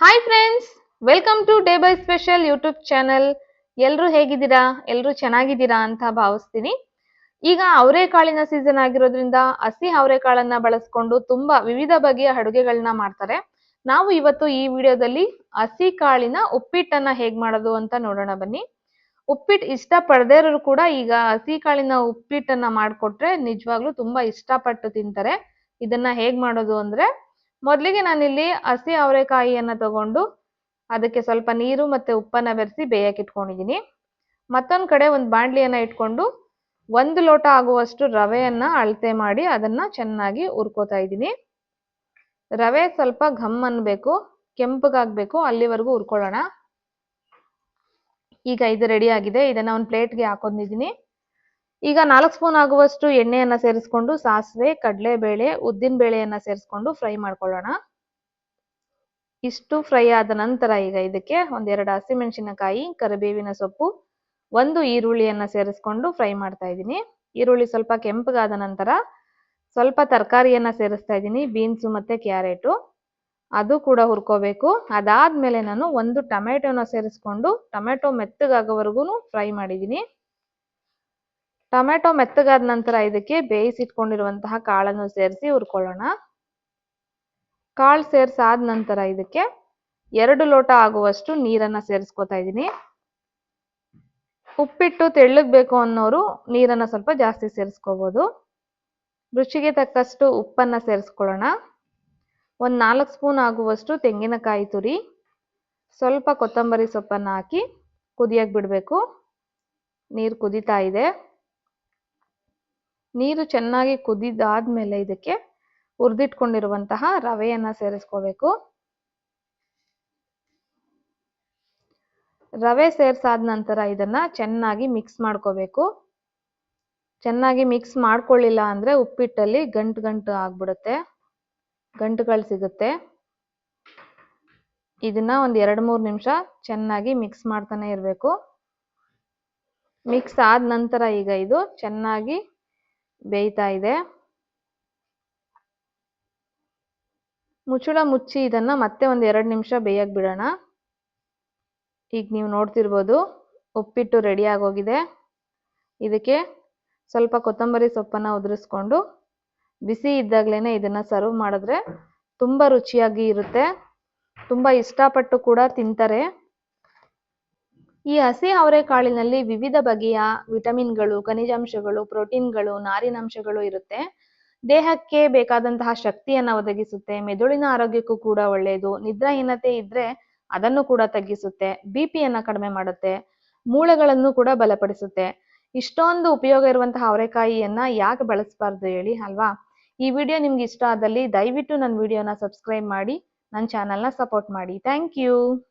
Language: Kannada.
Hi friends welcome to day by special YouTube channel ಎಲ್ಲರೂ ಹೇಗಿದ್ದೀರಾ? ಎಲ್ಲರೂ ಚೆನ್ನಾಗಿದ್ದೀರಾ ಅಂತ ಭಾವಿಸ್ತೀನಿ. ಈಗ ಅವರೆಕಾಳಿನ ಸೀಸನ್ ಆಗಿರೋದ್ರಿಂದ ಹಸಿ ಅವರೆಕಾಳನ್ನ ಬಳಸ್ಕೊಂಡು ತುಂಬಾ ವಿವಿಧ ಬಗೆಯ ಅಡುಗೆಗಳನ್ನ ಮಾಡ್ತಾರೆ. ನಾವು ಇವತ್ತು ಈ ವಿಡಿಯೋದಲ್ಲಿ ಹಸಿ ಕಾಳಿನ ಉಪ್ಪಿಟ್ಟನ್ನ ಹೇಗ್ ಮಾಡೋದು ಅಂತ ನೋಡೋಣ ಬನ್ನಿ. ಉಪ್ಪಿಟ್ಟು ಇಷ್ಟ ಪಡದೇ ಇರೋರು ಕೂಡ ಈಗ ಹಸಿ ಕಾಳಿನ ಉಪ್ಪಿಟ್ಟನ್ನ ಮಾಡಿಕೊಟ್ರೆ ನಿಜವಾಗ್ಲೂ ತುಂಬಾ ಇಷ್ಟಪಟ್ಟು ತಿಂತಾರೆ. ಇದನ್ನ ಹೇಗ್ ಮಾಡೋದು ಅಂದ್ರೆ ಮೊದಲಿಗೆ ನಾನಿಲ್ಲಿ ಹಸಿ ಅವರೆಕಾಯಿಯನ್ನು ತಗೊಂಡು ಅದಕ್ಕೆ ಸ್ವಲ್ಪ ನೀರು ಮತ್ತೆ ಉಪ್ಪನ್ನ ಬೆರೆಸಿ ಬೇಯಕ್ಕೆ ಇಟ್ಕೊಂಡಿದ್ದೀನಿ. ಮತ್ತೊಂದು ಕಡೆ ಒಂದು ಬಾಣಲಿಯನ್ನು ಇಟ್ಕೊಂಡು ಒಂದು ಲೋಟ ಆಗುವಷ್ಟು ರವೆಯನ್ನ ಅಳತೆ ಮಾಡಿ ಅದನ್ನ ಚೆನ್ನಾಗಿ ಉರ್ಕೋತಾ ಇದ್ದೀನಿ. ರವೆ ಸ್ವಲ್ಪ ಘಮ್ ಅನ್ನಬೇಕು ಕೆಂಪಗಾಗ್ಬೇಕು ಅಲ್ಲಿವರೆಗೂ ಹುರ್ಕೊಳ್ಳೋಣ. ಈಗ ಇದು ರೆಡಿ ಆಗಿದೆ, ಇದನ್ನ ಒಂದು ಪ್ಲೇಟ್ಗೆ ಹಾಕೊಂಡಿದ್ದೀನಿ. ಈಗ ನಾಲ್ಕು ಸ್ಪೂನ್ ಆಗುವಷ್ಟು ಎಣ್ಣೆಯನ್ನ ಸೇರಿಸ್ಕೊಂಡು ಸಾಸಿವೆ, ಕಡಲೆಬೇಳೆ, ಉದ್ದಿನ ಬೇಳೆಯನ್ನ ಸೇರಿಸ್ಕೊಂಡು ಫ್ರೈ ಮಾಡ್ಕೊಳ್ಳೋಣ. ಇಷ್ಟು ಫ್ರೈ ಆದ ನಂತರ ಈಗ ಇದಕ್ಕೆ ಒಂದೆರಡು ಹಸಿಮೆಣಸಿನಕಾಯಿ, ಕರಿಬೇವಿನ ಸೊಪ್ಪು, ಒಂದು ಈರುಳ್ಳಿಯನ್ನ ಸೇರಿಸ್ಕೊಂಡು ಫ್ರೈ ಮಾಡ್ತಾ ಇದ್ದೀನಿ. ಈರುಳ್ಳಿ ಸ್ವಲ್ಪ ಕೆಂಪಗಾದ ನಂತರ ಸ್ವಲ್ಪ ತರಕಾರಿಯನ್ನ ಸೇರಿಸ್ತಾ ಇದ್ದೀನಿ, ಬೀನ್ಸು ಮತ್ತೆ ಕ್ಯಾರೆಟು. ಅದು ಕೂಡ ಹುರ್ಕೋಬೇಕು. ಅದಾದ್ಮೇಲೆ ನಾನು ಒಂದು ಟೊಮೆಟೊನ ಸೇರಿಸ್ಕೊಂಡು ಟೊಮೆಟೊ ಮೆತ್ತಗಾಗೋವರೆಗೂ ಫ್ರೈ ಮಾಡಿದ್ದೀನಿ. ಟೊಮೆಟೊ ಮೆತ್ತಗಾದ ನಂತರ ಇದಕ್ಕೆ ಬೇಯಿಸಿಟ್ಕೊಂಡಿರುವಂತಹ ಕಾಳನ್ನು ಸೇರಿಸಿ ಹುರ್ಕೊಳ್ಳೋಣ. ಕಾಳು ಸೇರಿಸಾದ ನಂತರ ಇದಕ್ಕೆ ಎರಡು ಲೋಟ ಆಗುವಷ್ಟು ನೀರನ್ನ ಸೇರಿಸ್ಕೊತಾ ಇದ್ದೀನಿ. ಉಪ್ಪಿಟ್ಟು ತೆಳ್ಳಗ್ ಬೇಕು ಅನ್ನೋರು ನೀರನ್ನ ಸ್ವಲ್ಪ ಜಾಸ್ತಿ ಸೇರಿಸ್ಕೋಬಹುದು ರುಚಿಗೆ ತಕ್ಕಷ್ಟು ಉಪ್ಪನ್ನ ಸೇರಿಸ್ಕೊಳ್ಳೋಣ. ಒಂದು ನಾಲ್ಕು ಸ್ಪೂನ್ ಆಗುವಷ್ಟು ತೆಂಗಿನಕಾಯಿ ತುರಿ, ಸ್ವಲ್ಪ ಕೊತ್ತಂಬರಿ ಸೊಪ್ಪನ್ನು ಹಾಕಿ ಕುದಿಯಕ್ಕೆ ಬಿಡಬೇಕು. ನೀರು ಕುದೀತಾ ಇದೆ. ನೀರು ಚೆನ್ನಾಗಿ ಕುದಿದಾದ್ಮೇಲೆ ಇದಕ್ಕೆ ಹುರಿದಿಟ್ಕೊಂಡಿರುವಂತಹ ರವೆಯನ್ನ ಸೇರಿಸ್ಕೋಬೇಕು. ರವೆ ಸೇರ್ಸಾದ ನಂತರ ಇದನ್ನ ಚೆನ್ನಾಗಿ ಮಿಕ್ಸ್ ಮಾಡ್ಕೋಬೇಕು. ಚೆನ್ನಾಗಿ ಮಿಕ್ಸ್ ಮಾಡ್ಕೊಳ್ಳಿಲ್ಲ ಅಂದ್ರೆ ಉಪ್ಪಿಟ್ಟಲ್ಲಿ ಗಂಟು ಗಂಟು ಆಗ್ಬಿಡುತ್ತೆ. ಗಂಟುಗಳು ಸಿಗುತ್ತೆ. ಇದನ್ನ ಒಂದು ಎರಡು ಮೂರು ನಿಮಿಷ ಚೆನ್ನಾಗಿ ಮಿಕ್ಸ್ ಮಾಡ್ತಾನೆ ಇರಬೇಕು. ಮಿಕ್ಸ್ ಆದ ನಂತರ ಈಗ ಇದು ಚೆನ್ನಾಗಿ ಬೇಯ್ತಾ ಇದೆ. ಮುಚ್ಚಳ ಮುಚ್ಚಿ ಇದನ್ನ ಮತ್ತೆ ಒಂದು ಎರಡು ನಿಮಿಷ ಬೇಯಕ್ಕೆ ಬಿಡೋಣ. ಈಗ ನೀವು ನೋಡ್ತಿರ್ಬೋದು ಉಪ್ಪಿಟ್ಟು ರೆಡಿ ಆಗೋಗಿದೆ. ಇದಕ್ಕೆ ಸ್ವಲ್ಪ ಕೊತ್ತಂಬರಿ ಸೊಪ್ಪನ್ನು ಉದುರಿಸ್ಕೊಂಡು ಬಿಸಿ ಇದ್ದಾಗಲೇ ಇದನ್ನು ಸರ್ವ್ ಮಾಡಿದ್ರೆ ತುಂಬ ರುಚಿಯಾಗಿ ಇರುತ್ತೆ. ತುಂಬ ಇಷ್ಟಪಟ್ಟು ಕೂಡ ತಿಂತಾರೆ. ಈ ಹಸಿ ಅವರೆಕಾಳಿನಲ್ಲಿ ವಿವಿಧ ಬಗೆಯ ವಿಟಮಿನ್ಗಳು, ಖನಿಜಾಂಶಗಳು, ಪ್ರೋಟೀನ್ಗಳು, ನಾರಿನಾಂಶಗಳು ಇರುತ್ತೆ. ದೇಹಕ್ಕೆ ಬೇಕಾದಂತಹ ಶಕ್ತಿಯನ್ನ ಒದಗಿಸುತ್ತೆ. ಮೆದುಳಿನ ಆರೋಗ್ಯಕ್ಕೂ ಕೂಡ ಒಳ್ಳೆಯದು ನಿದ್ರಾಹೀನತೆ ಇದ್ರೆ ಅದನ್ನು ಕೂಡ ತಗ್ಗಿಸುತ್ತೆ. ಬಿ ಪಿಯನ್ನ ಕಡಿಮೆ ಮಾಡುತ್ತೆ. ಮೂಳೆಗಳನ್ನು ಕೂಡ ಬಲಪಡಿಸುತ್ತೆ. ಇಷ್ಟೊಂದು ಉಪಯೋಗ ಇರುವಂತಹ ಅವರೆಕಾಯಿಯನ್ನ ಯಾಕೆ ಬಳಸಬಾರ್ದು ಹೇಳಿ ಅಲ್ವಾ? ಈ ವಿಡಿಯೋ ನಿಮ್ಗೆ ಇಷ್ಟ ಆದಲ್ಲಿ ದಯವಿಟ್ಟು ನನ್ನ ವಿಡಿಯೋನ ಸಬ್ಸ್ಕ್ರೈಬ್ ಮಾಡಿ ನನ್ನ ಚಾನಲ್ನ ಸಪೋರ್ಟ್ ಮಾಡಿ. Thank you.